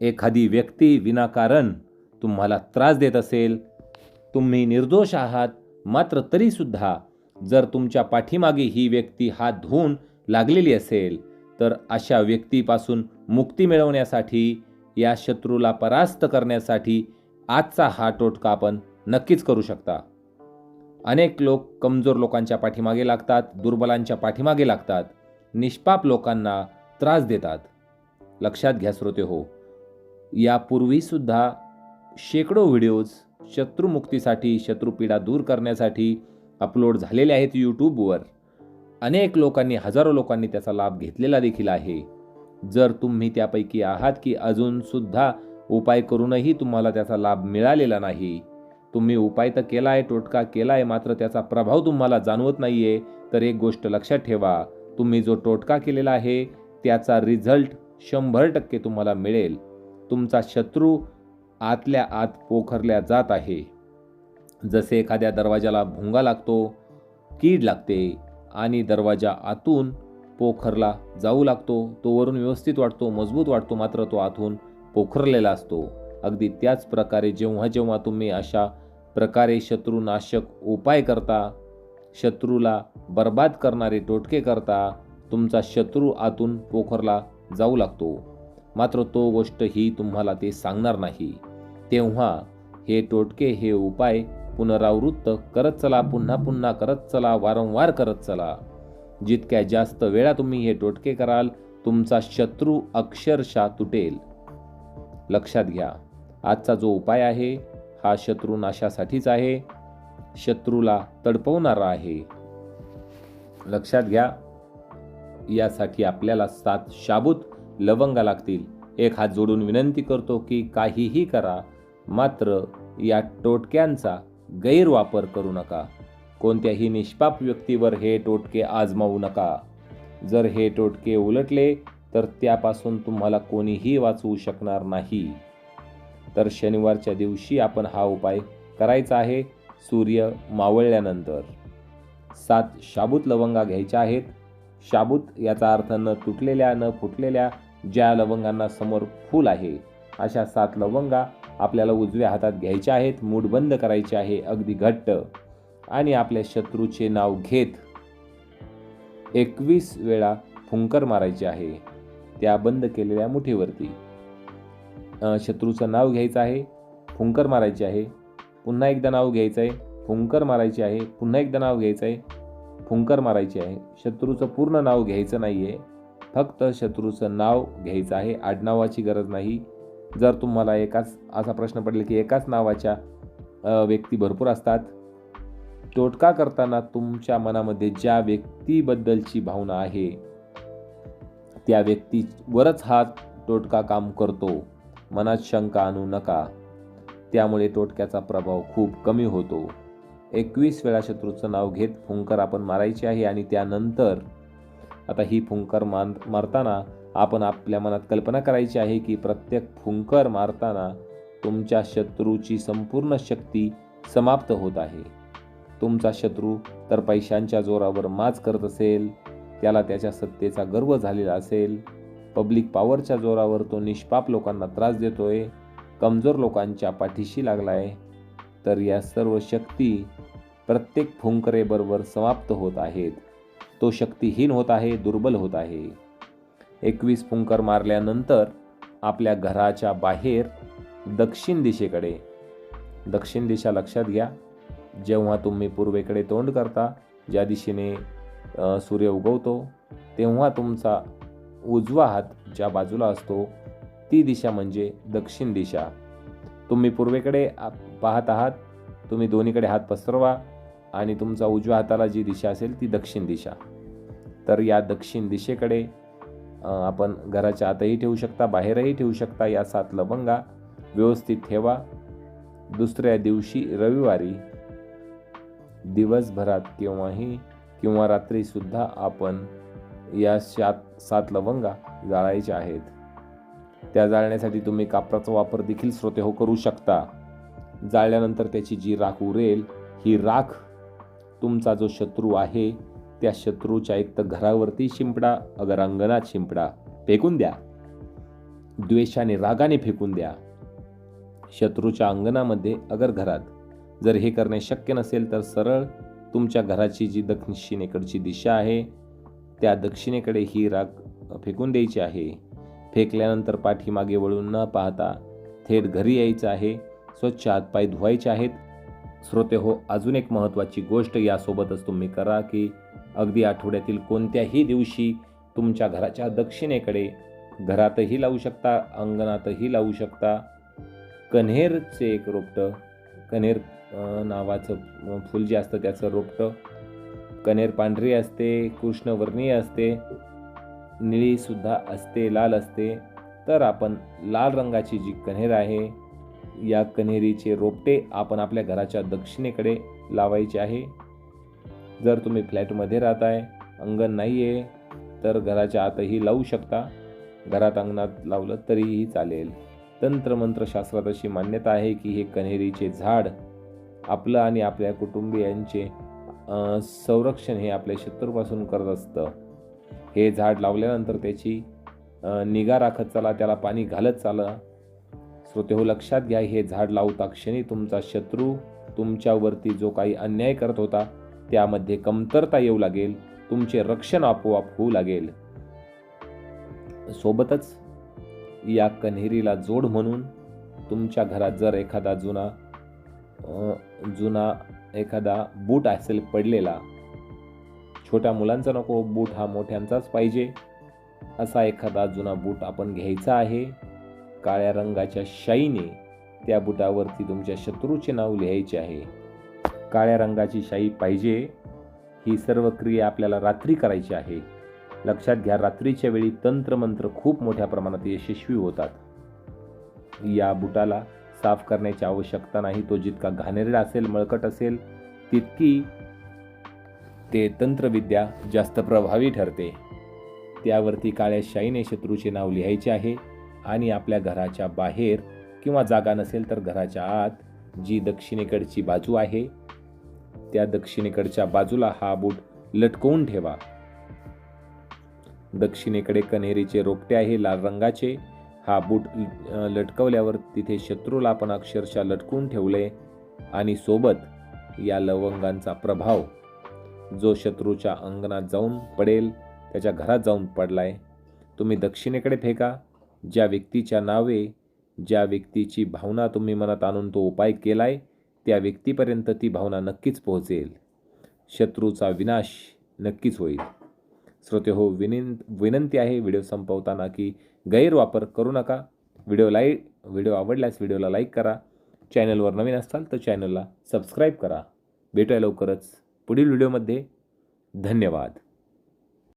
एखादी व्यक्ती विनाकारण तुम्हाला त्रास देत असेल तुम्ही निर्दोष आहात मात्र तरीसुद्धा जर तुमच्या पाठीमागे ही व्यक्ती हात धुवून लागलेली असेल तर अशा व्यक्तीपासून मुक्ती मिळवण्यासाठी या शत्रूला परास्त करण्यासाठी आजचा हा टोटका आपण नक्कीच करू शकता. अनेक लोक कमजोर लोकांच्या पाठीमागे लागतात दुर्बलांच्या पाठीमागे लागतात निष्पाप लोकांना त्रास देतात. लक्षात घ्या श्रोते हो. यापूर्वीसुद्धा शेकडो व्हिडिओज शत्रुमुक्तीसाठी शत्रुपीडा दूर करण्यासाठी अपलोड झालेले आहेत यूट्यूबवर अनेक लोकांनी हजारो लोकांनी त्याचा लाभ घेतलेला देखील आहे. जर तुम्ही त्यापैकी आहात की अजूनसुद्धा उपाय करूनही तुम्हाला त्याचा लाभ मिळालेला नाही. तुम्ही उपाय तर केला आहे टोटका केला आहे मात्र त्याचा प्रभाव तुम्हाला जाणवत नाही आहे तर एक गोष्ट लक्षात ठेवा. तुम्ही जो टोटका केलेला आहे त्याचा रिझल्ट शंभर टक्के तुम्हाला मिळेल. तुमचा शत्रू आतल्या आत पोखरल्या जात आहे. जसे एखाद्या दरवाजाला भुंगा लागतो कीड लागते आणि दरवाजा आतून पोखरला जाऊ लागतो तो वरून व्यवस्थित वाटतो मजबूत वाटतो मात्र तो आतून पोखरलेला असतो. अगदी त्याच प्रकारे जेव्हा जेव्हा तुम्ही अशा प्रकारे शत्रूनाशक उपाय करता शत्रूला बर्बाद करणारे टोटके करता तुमचा शत्रू आतून पोखरला जाऊ लागतो. मात्र तो गोष्ट ही तुम्हाला ते सांगणार नाही. तेव्हा हे टोटके हे उपाय पुनरावृत्त करत चला पुन्हा पुन्हा करत चला वारंवार करत चला. जितक्या जास्त वेळा तुम्ही हे टोटके कराल तुमचा शत्रू अक्षरशः तुटेल. लक्षात घ्या आजचा जो उपाय आहे हा शत्रू नाशासाठीच आहे. शत्रूला तडपवणारा आहे. लक्षात घ्या यासाठी आपल्याला सात शाबूत लवंगा लागतील. एक हात जोडून विनंती करतो की काहीही करा मात्र या टोटक्यांचा गैरवापर करू नका. कोणत्याही निष्पाप व्यक्तीवर हे टोटके आजमावू नका. जर हे टोटके उलटले तर त्यापासून तुम्हाला कोणीही वाचवू शकणार नाही. तर शनिवारच्या दिवशी आपण हा उपाय करायचा आहे सूर्य मावळल्यानंतर. सात शाबूत लवंगा घ्यायच्या आहेत शाबूत याचा अर्थ न तुटलेल्या न फुटलेल्या ज्या लवंगांना समोर फूल आहे अशा सात लवंगा आपल्याला उजव्या हातात घ्यायच्या आहेत मूठ बंद करायचे आहे अगदी घट्ट. आणि आपल्या शत्रूचे नाव घेत एकवीस वेळा फुंकर मारायचे आहे त्या बंद केलेल्या मुठीवरती. शत्रूचं नाव घ्यायचं आहे फुंकर मारायचे आहे पुन्हा एकदा नाव घ्यायचं आहे फुंकर मारायचे आहे पुन्हा एकदा नाव घ्यायचं आहे फुंकर मारायची आहे. शत्रूचं पूर्ण नाव घ्यायचं नाही आहे फक्त शत्रूचं नाव घ्यायचं आहे. आडनावाची गरज नाही. जर तुम्हाला एकाच असा प्रश्न पडला की एकाच नावाच्या व्यक्ती भरपूर असतात. टोटका करताना तुमच्या मनामध्ये ज्या व्यक्तीबद्दलची भावना आहे त्या व्यक्तीवरच हा टोटका काम करतो. मनात शंका आणू नका. त्यामुळे टोटक्याचा प्रभाव खूप कमी होतो. एकवीस वेळा शत्रूचं नाव घेत फुंकर आपण मारायची आहे आणि त्यानंतर आता ही फुंकर मान मारताना आपण आपल्या मनात कल्पना करायची आहे की प्रत्येक फुंकर मारताना तुमच्या शत्रूची संपूर्ण शक्ती समाप्त होत आहे. तुमचा शत्रू तर पैशांच्या जोरावर माज करत असेल त्याला त्याच्या सत्तेचा गर्व झालेला असेल पब्लिक पॉवरच्या जोरावर तो निष्पाप लोकांना त्रास देतोय कमजोर लोकांच्या पाठीशी लागलाय तर या सर्व शक्ती प्रत्येक फुंकरेबरोबर समाप्त होत आहेत. तो शक्तिहीन होत आहे दुर्बल होत आहे. एकवीस फुंकर मारल्यानंतर आपल्या घराच्या बाहेर दक्षिण दिशेकडे दक्षिण दिशा लक्षात घ्या. जेव्हा तुम्ही पूर्वेकडे तोंड करता ज्या दिशेने सूर्य उगवतो तेव्हा तुमचा उजवा हात ज्या बाजूला असतो ती दिशा म्हणजे दक्षिण दिशा. तुम्ही पूर्वेकडे पाहत आहात तुम्ही दोन्हीकडे हात पसरवा. आणि तुमचा उजव्या हाताला जी दिशा असेल ती दक्षिण दिशा. तर या दक्षिण दिशेकडे आपण घराच्या आतही ठेवू शकता बाहेरही ठेवू शकता या सात लवंगा. व्यवस्थित ठेवा. दुसऱ्या दिवशी रविवारी दिवसभरात केव्हाही किंवा रात्रीसुद्धा आपण या सात सात लवंगा जाळायच्या आहेत. त्या जाळण्यासाठी तुम्ही कापराचा वापर देखील श्रोते हो करू शकता. जाळल्यानंतर त्याची जी राख उरेल ही राख तुमचा जो शत्रू आहे त्या शत्रूच्या एक तर घरावरती शिंपडा अगर अंगणात शिंपडा फेकून द्या. द्वेषाने रागाने फेकून द्या. शत्रूच्या अंगणामध्ये अगर घरात जर हे करणे शक्य नसेल तर सरळ तुमच्या घराची जी दक्षिणेकडची दिशा आहे त्या दक्षिणेकडे ही राग फेकून द्यायची आहे. फेकल्यानंतर पाठीमागे वळून न पाहता थेट घरी यायचं आहे स्वच्छ हातपाय धुवायचे आहेत श्रोते हो अजून एक महत्त्वाची गोष्ट यासोबतच तुम्ही करा की अगदी आठवड्यातील कोणत्याही दिवशी तुमच्या घराच्या दक्षिणेकडे घरातही लावू शकता अंगणातही लावू शकता. कन्हेरचे एक रोपटं कन्हेर नावाचं फुल फूल जे असतं त्याचं रोपटं. कन्हेर पांढरी असते कृष्णवर्णीय असते निळीसुद्धा असते लाल असते. तर आपण लाल रंगाची जी कन्हेर आहे या कन्हेरीचे रोपटे आपण आपल्या घराच्या दक्षिणेकडे लावायचे आहे. जर तुम्ही फ्लॅटमध्ये राहताय अंगण नाही आहे तर घराच्या आतही लावू शकता. घरात अंगणात लावलं तरीही चालेल. तंत्रमंत्रशास्त्रात अशी मान्यता आहे की हे कन्हेरीचे झाड आपलं आणि आपल्या कुटुंबियांचे संरक्षण हे आपल्या शत्रूपासून करत असतं. हे झाड लावल्यानंतर त्याची निगा राखत चाला त्याला पाणी घालत चाला. श्रोते हो लक्षात घ्या हे झाड लावता क्षणी तुमचा शत्रू तुमच्यावरती जो काही अन्याय करत होता त्यामध्ये कमतरता येऊ लागेल तुमचे रक्षण आपोआप होऊ लागेल. सोबतच या कन्हेरीला जोड म्हणून तुमच्या घरात जर एखादा जुना जुना एखादा बूट असेल पडलेला छोट्या मुलांचा नको बूट हा मोठ्यांचाच पाहिजे असा एखादा जुना बूट आपण घ्यायचा आहे. काळ्या रंगाच्या शाईने त्या बुटावरती तुमच्या शत्रूचे नाव लिहायचे आहे. काळ्या रंगाची शाई पाहिजे ही सर्व क्रिया आपल्याला रात्री करायची आहे. लक्षात घ्या रात्रीच्या वेळी तंत्रमंत्र खूप मोठ्या प्रमाणात यशस्वी होतात. या बुटाला साफ करण्याची आवश्यकता नाही तो जितका घाणेरडा असेल मळकट असेल तितकी ते तंत्रविद्या जास्त प्रभावी ठरते. त्यावरती काळ्या शाईने शत्रूचे नाव लिहायचे आहे. आणि आपल्या घराच्या बाहेर किंवा जागा नसेल तर घराच्या आत जी दक्षिणेकडची बाजू आहे त्या दक्षिणेकडच्या बाजूला हा बूट लटकवून ठेवा. दक्षिणेकडे कन्हेरीचे रोपटे आहे लाल रंगाचे. हा बूट लटकवल्यावर तिथे शत्रूला आपण अक्षरशः लटकून ठेवले आणि सोबत या लवंगांचा प्रभाव जो शत्रूच्या अंगणात जाऊन पडेल त्याच्या घरात जाऊन पडलाय तुम्ही दक्षिणेकडे फेका. ज्या व्यक्तीच्या नावे ज्या व्यक्तीची भावना तुम्ही मनात आणून तो उपाय केला आहे त्या व्यक्तीपर्यंत ती भावना नक्कीच पोहोचेल. शत्रूचा विनाश नक्कीच होईल. श्रोते हो विनिं विनंती आहे व्हिडिओ संपवताना की गैरवापर करू नका. व्हिडिओ लाईक व्हिडिओ आवडल्यास व्हिडिओला लाईक करा. चॅनलवर नवीन असाल तर चॅनलला सबस्क्राईब करा. भेटूया लवकरच पुढील व्हिडिओमध्ये. धन्यवाद.